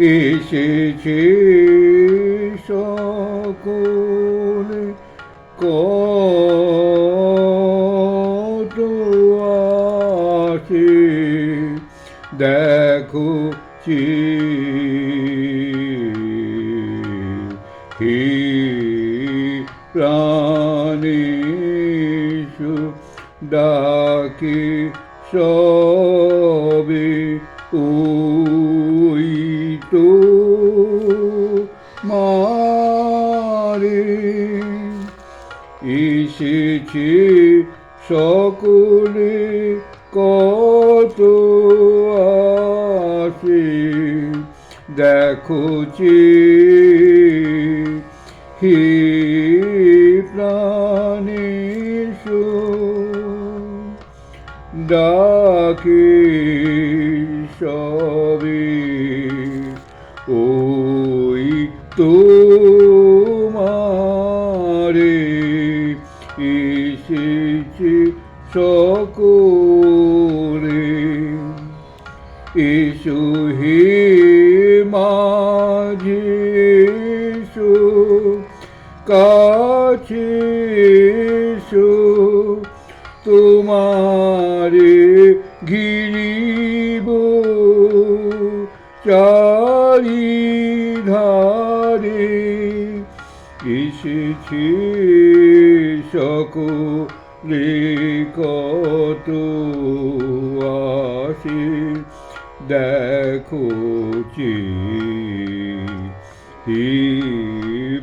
এসেছে সকলে কত আছে দেখো চি হে প্রাণেশু ডাকে সবে ওই এসেছে সকলে কত আসে। দেখো হে প্রাণেশু ডাকে সবে। ওই তোমারে এসো তোমারে ঘিরিব। চারিধারে এসেছে সকলে কত আসে দেখো চে হে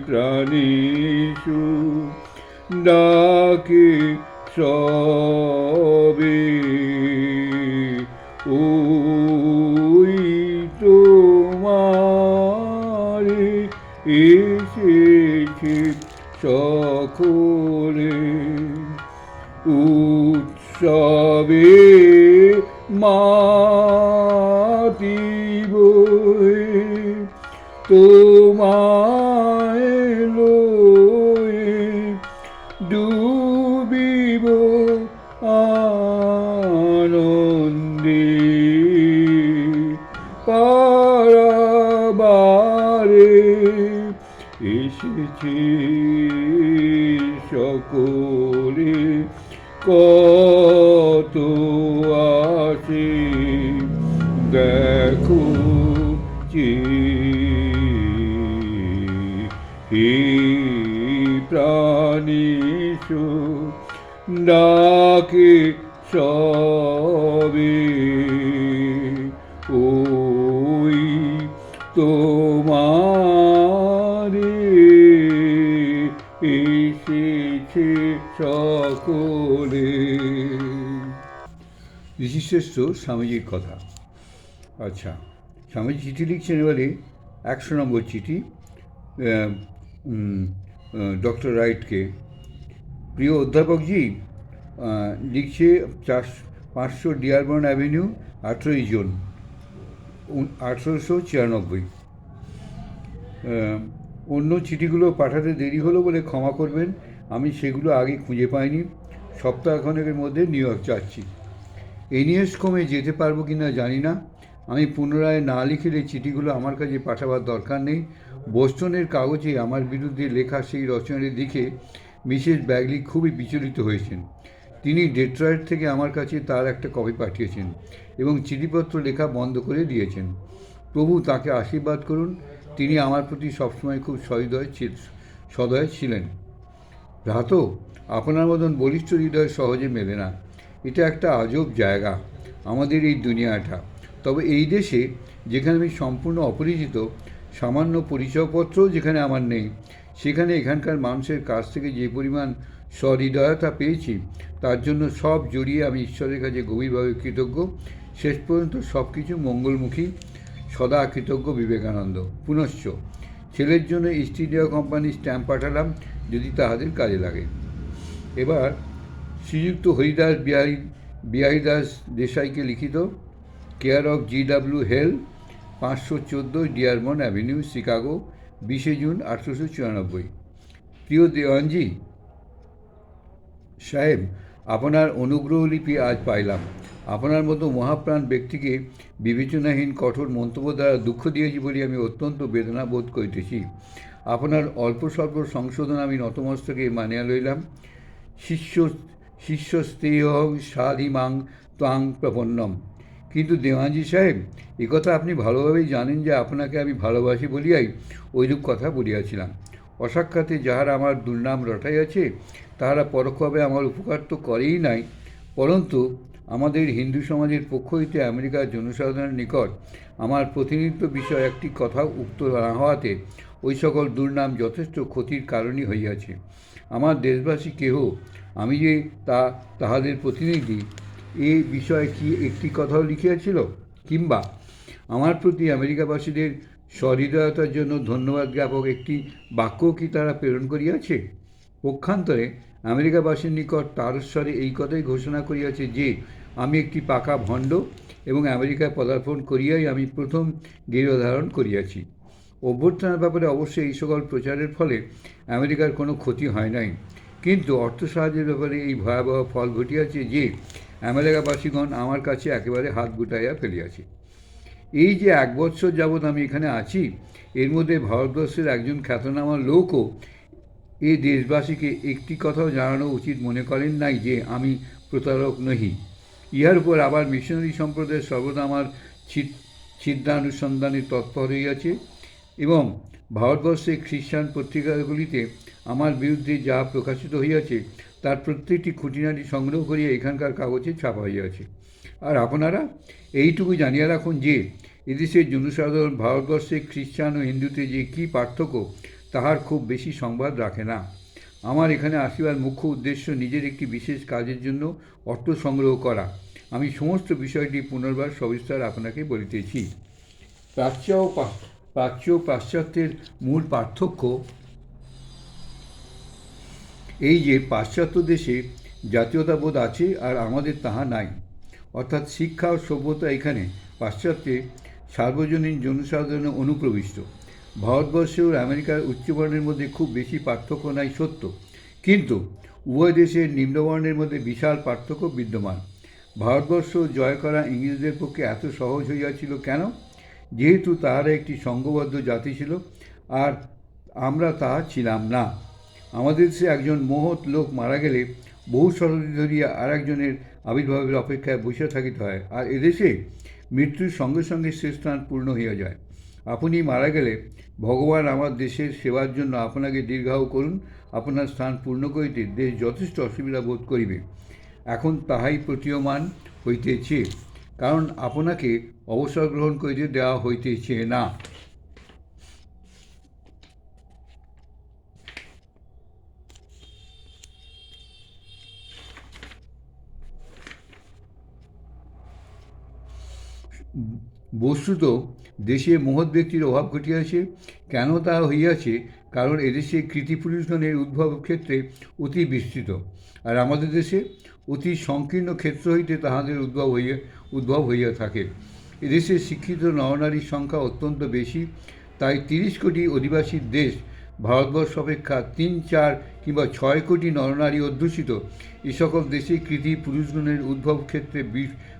প্রাণীষু ডাকে সবে। ওই তোমারে এসেছে সকলে। উৎসবে মাতিব। তোমায় ডুবিব আনন্দে। এসেছে সকলে। কত দেখো প্রাণীষু ডাকে সবে ওই তোমারে এসেছে সকলে। ঋষিশ্রেষ্ঠ স্বামীজির কথা। আচ্ছা স্বামীজি চিঠি লিখছেন এবারে একশো নম্বর চিঠি। ডক্টর রাইটকে। প্রিয় অধ্যাপকজি লিখছে চার পাঁচশো ডিয়ারবর্ন অ্যাভিনিউ, আঠেরোই জুন আঠেরোশো ছিয়ানব্বই। অন্য চিঠিগুলো পাঠাতে দেরি হলো বলে ক্ষমা করবেন, আমি সেগুলো আগে খুঁজে পাইনি, সপ্তাহখানেকের মধ্যে নিউ ইয়র্ক যাচ্ছি। এনএসকমে যেতে পারব কি না জানি না, আমি পুনরায় না লিখলে চিঠিগুলো আমার কাছে পাঠাবার দরকার নেই, বোস্টনের কাগজে আমার বিরুদ্ধে লেখা সেই রচনাটি দেখে মিসেস ব্যাগলি খুবই বিচলিত হয়েছেন। তিনি ডেট্রয়েট থেকে আমার কাছে তার একটা কপি পাঠিয়েছেন এবং চিঠিপত্র লেখা বন্ধ করে দিয়েছেন। প্রভু তাকে আশীর্বাদ করুন, তিনি আমার প্রতি সবসময় খুব সহৃদয় সদয় ছিলেন। ভ্রাত, আপনার মতন বলিষ্ঠ হৃদয় সহজে মেলে না। এটা একটা আজব জায়গা, আমাদের এই দুনিয়াটা। তবে এই দেশে যেখানে আমি সম্পূর্ণ অপরিচিত, সামান্য পরিচয়পত্রও যেখানে আমার নেই, সেখানে এখানকার মানুষের কাছ থেকে যে পরিমাণ সহৃদয়তা পেয়েছি। তার জন্য সব জড়িয়ে আমি ঈশ্বরের কাছে গভীরভাবে কৃতজ্ঞ। শেষ পর্যন্ত সব কিছু মঙ্গলমুখী, সদা কৃতজ্ঞ বিবেকানন্দ। পুনশ্চ, ছেলের জন্য ইস্ট ইন্ডিয়া কোম্পানির স্ট্যাম্প পাঠালাম যদি তাহাদের কাজে লাগে। এবার, শ্রীযুক্ত হরিদাস বিহারী, বিহারীদাস দেশাইকে লিখিত care of G W Hale পাঁচশো চোদ্দ ডিয়ারমন অ্যাভিনিউ শিকাগো বিশে জুন আঠেরোশো চুরানব্বই। প্রিয় দেওয়ানজি সাহেব, আপনার অনুগ্রহ লিপি আজ পাইলাম। আপনার মতো মহাপ্রাণ ব্যক্তিকে বিবেচনাহীন কঠোর মন্তব্য দ্বারা দুঃখ দিয়েছি বলে আমি অত্যন্ত বেদনা বোধ করিতেছি। আপনার অল্প স্বল্প সংশোধন আমি নতমস্তকে মানিয়া লইলাম। শিষ্য শিষ্য শিষ্যস্তেয় সাধিমাং ত্বাং প্রপন্নম। কিন্তু দেওয়ানজি সাহেব একথা আপনি ভালোভাবেই জানেন যে আপনাকে আমি ভালোবাসি বলিয়াই ওইরূপ কথা বলিয়াছিলাম। অসাক্ষাতে যাহারা আমার দুর্নাম রটাইয়াছে, তাহারা পরোক্ষভাবে আমার উপকার তো করেই নাই। পরন্তু আমাদের হিন্দু সমাজের পক্ষ হইতে আমেরিকার জনসাধারণের নিকট আমার প্রতিনিধিত্ব বিষয়ে একটি কথা উক্ত না হওয়াতে ওই সকল দুর্নাম যথেষ্ট ক্ষতির কারণই হইয়াছে। আমার দেশবাসী কেহ, আমি যে তা তাহাদের প্রতিনিধি, এ বিষয়ে কি একটি কথাও লিখিয়াছিল? কিংবা আমার প্রতি আমেরিকাবাসীদের সহৃদয়তার জন্য ধন্যবাদ জ্ঞাপক একটি বাক্য কি তারা প্রেরণ করিয়াছে? পক্ষান্তরে আমেরিকাবাসীর নিকট তারস্বরে এই কথাই ঘোষণা করিয়াছে যে, আমি একটি পাকা ভণ্ড এবং আমেরিকায় পদার্পণ করিয়াই আমি প্রথম গৃহধারণ করিয়াছি। অভ্যর্থনার ব্যাপারে অবশ্যই এই সকল প্রচারের ফলে আমেরিকার কোনো ক্ষতি হয় নাই। কিন্তু অর্থ সাহায্যের ব্যাপারে এই ভয়াবহ ফল ঘটিয়াছে যে, আমেরিকাবাসীগণ আমার কাছে একেবারে হাত গুটাইয়া ফেলিয়াছে। এই যে এক বৎসর যাবৎ আমি এখানে আছি, এর মধ্যে ভারতবর্ষের একজন খ্যাতনামা লোকও এই দেশবাসীকে একটি কথাও জানানো উচিত মনে করেন নাই যে আমি প্রতারক নহি। ইহার উপর আবার মিশনারি সম্প্রদায়ের সর্বদা আমার ছিদ ছিদ্রানুসন্ধানে তৎপর হইয়াছে এবং ভারতবর্ষে খ্রিস্টান পত্রিকাগুলিতে আমার বিরুদ্ধে যা প্রকাশিত হইয়াছে, তার প্রত্যেকটি খুঁটিনাটি সংগ্রহ করিয়া এখানকার কাগজে ছাপা হইয়াছে। আর আপনারা এইটুকু জানিয়া রাখুন যে এদেশের জনসাধারণ ভারতবর্ষে খ্রিস্টান ও হিন্দুতে যে কী পার্থক্য, তাহার খুব বেশি সংবাদ রাখে না। আমার এখানে আসিবার মুখ্য উদ্দেশ্য নিজের একটি বিশেষ কাজের জন্য অর্থ সংগ্রহ করা। আমি সমস্ত বিষয়টি পুনর্বার সবিস্তার আপনাকে বলিতেছি। প্রাচ্য ও প্রাচ্য পাশ্চাত্যের মূল পার্থক্য এই যে পাশ্চাত্য দেশে জাতীয়তাবোধ আছে আর আমাদের তাহা নাই। অর্থাৎ শিক্ষা ও সভ্যতা এখানে পাশ্চাত্যে সার্বজনীন জনসাধারণে অনুপ্রবিষ্ট। ভারতবর্ষ ও আমেরিকার উচ্চবর্ণের মধ্যে খুব বেশি পার্থক্য নাই, সত্য। কিন্তু উভয় দেশের নিম্নবর্ণের মধ্যে বিশাল পার্থক্য বিদ্যমান। ভারতবর্ষ জয় করা ইংরেজদের পক্ষে এত সহজ হইয়াছিল কেন? যেহেতু তাহারা একটি সংঘবদ্ধ জাতি ছিল, আর আমরা তাহা ছিলাম না। আমাদের দেশে একজন মহৎ লোক মারা গেলে বহু শতাব্দী ধরিয়া আর একজনের আবির্ভাবের অপেক্ষায় বসে থাকিতে হয়। আর এদেশে মৃত্যুর সঙ্গে সঙ্গে সে স্থান পূর্ণ হইয়া যায়। আপনি মারা গেলে ভগবান আমার দেশের সেবার জন্য আপনাকে দীর্ঘায়ু করুন, আপনার স্থান পূর্ণ করিতে দেশ যথেষ্ট অসুবিধা বোধ করিবে। এখন তাহাই প্রতীয়মান হইতেছে, কারণ আপনাকে অবসর গ্রহণ করিতে দেওয়া হইতেছে না। বস্তুত দেশে মহৎ ব্যক্তির অভাব ঘটিয়াছে। কেন তাহা হইয়াছে? কারণ এদেশে কৃতি কৃতিপুরুষগণের উদ্ভব ক্ষেত্রে অতি বিস্তৃত। আর আমাদের দেশে অতি সংকীর্ণ ক্ষেত্র হইতে তাহাদের উদ্ভব হইয়া উদ্ভব হইয়া থাকে। এদেশে শিক্ষিত নরনারীর সংখ্যা অত্যন্ত বেশি। তাই তিরিশ কোটি অধিবাসীর দেশ ভারতবর্ষ অপেক্ষা তিন, চার কিংবা ছয় কোটি নরনারী অধ্যুষিত। এ সকল দেশে কৃতি পুরুষগণের উদ্ভব ক্ষেত্রে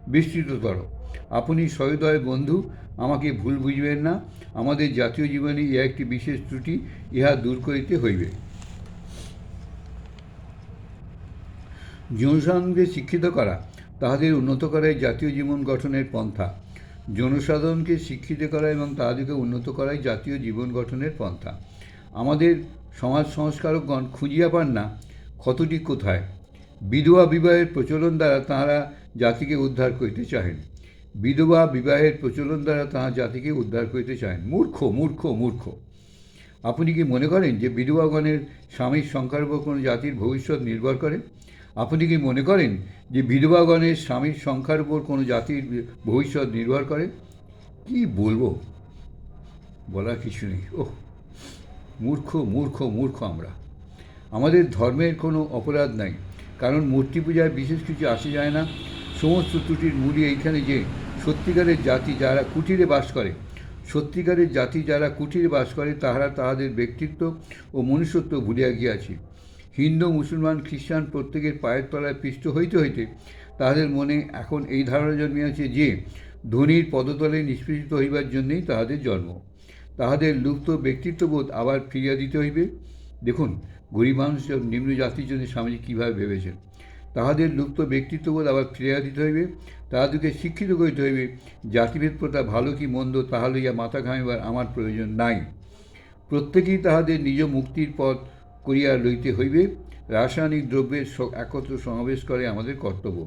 বিস্তৃততর। আপনি সহৃদয় বন্ধু, আমাকে ভুল বুঝবেন না। আমাদের জাতীয় জীবনে ইহা একটি বিশেষ ত্রুটি, ইহা দূর করিতে হইবে। জনসাধারণকে শিক্ষিত করা, তাহাদের উন্নত করাই জাতীয় জীবন গঠনের পন্থা। জনসাধারণকে শিক্ষিত করা এবং তাহাদেরকে উন্নত করাই জাতীয় জীবন গঠনের পন্থা। আমাদের সমাজ সংস্কারকগণ খুঁজিয়া পান না, ক্ষতটি কোথায়। বিধবা বিবাহের প্রচলন দ্বারা তাহারা জাতিকে উদ্ধার করিতে চাহেন। বিধবা বিবাহের প্রচলন দ্বারা তাহা জাতিকে উদ্ধার করিতে চাহেন মূর্খ মূর্খ মূর্খ। আপনি কি মনে করেন যে বিধবাগণের স্বামীর সংখ্যার উপর কোনো জাতির ভবিষ্যৎ নির্ভর করে? আপনি কি মনে করেন যে বিধবাগণের স্বামীর সংখ্যার উপর কোনো জাতির ভবিষ্যৎ নির্ভর করে? কি বলব? বলার কিছু নেই। ওহ, মূর্খ মূর্খ মূর্খ আমরা। আমাদের ধর্মের কোনো অপরাধ নাই। কারণ মূর্তি পূজায় বিশেষ কিছু আসে যায় না। সমস্ত ত্রুটির মূলই এইখানে যে সত্যিকারের জাতি যারা কুটিরে বাস করে, সত্যিকারের জাতি যারা কুটিরে বাস করে, তাহারা তাহাদের ব্যক্তিত্ব ও মনুষ্যত্ব ভুলিয়া গিয়াছে। হিন্দু, মুসলমান, খ্রিস্টান প্রত্যেকের পায়ের তলায় পিষ্ট হইতে হইতে তাহাদের মনে এখন এই ধারণা জন্মিয়াছে যে, ধনীর পদতলে নিষ্পেষিত হইবার জন্যই তাহাদের জন্ম। তাহাদের লুপ্ত ব্যক্তিত্ববোধ আবার ফিরিয়া দিতে হইবে। দেখুন, গরিব মানুষ নিম্ন জাতির জন্য স্বামীজি কীভাবে ভেবেছেন। তাহাদের লুপ্ত ব্যক্তিত্ববোধ আবার ফিরিয়া দিতে হইবে, তাহাদেরকে শিক্ষিত করিতে হইবে। জাতিভেদ প্রথা ভালো কি মন্দ, তাহা লইয়া মাথা ঘামিবার আমার প্রয়োজন নাই। প্রত্যেকেই তাহাদের নিজ মুক্তির পথ করিয়া লইতে হইবে। রাসায়নিক দ্রব্যের একত্র সমাবেশ করে আমাদের কর্তব্য।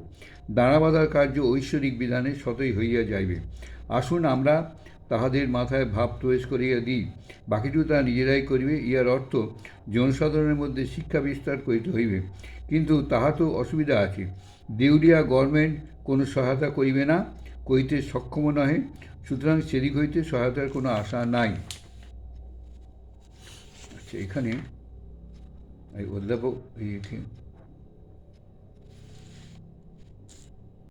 দাঁড়াবাঁধার কার্য ঐশ্বরিক বিধানে সতই হইয়া যাইবে। আসুন আমরা তাহাদের মাথায় ভাব প্রবেশ করিয়া দিই। বাকিটুকু তাহা নিজেরাই করিবে, ইহার অর্থ জনসাধারণের মধ্যে শিক্ষা বিস্তার করিতে হইবে। কিন্তু তাহা তো অসুবিধা আছে। দেউলিয়া গভর্নমেন্ট কোনো সহায়তা করিবে না, করিতে সক্ষম নহে। সুতরাং সেদিক হইতে সহায়তার কোনো আশা নাই। আচ্ছা এখানে অধ্যাপক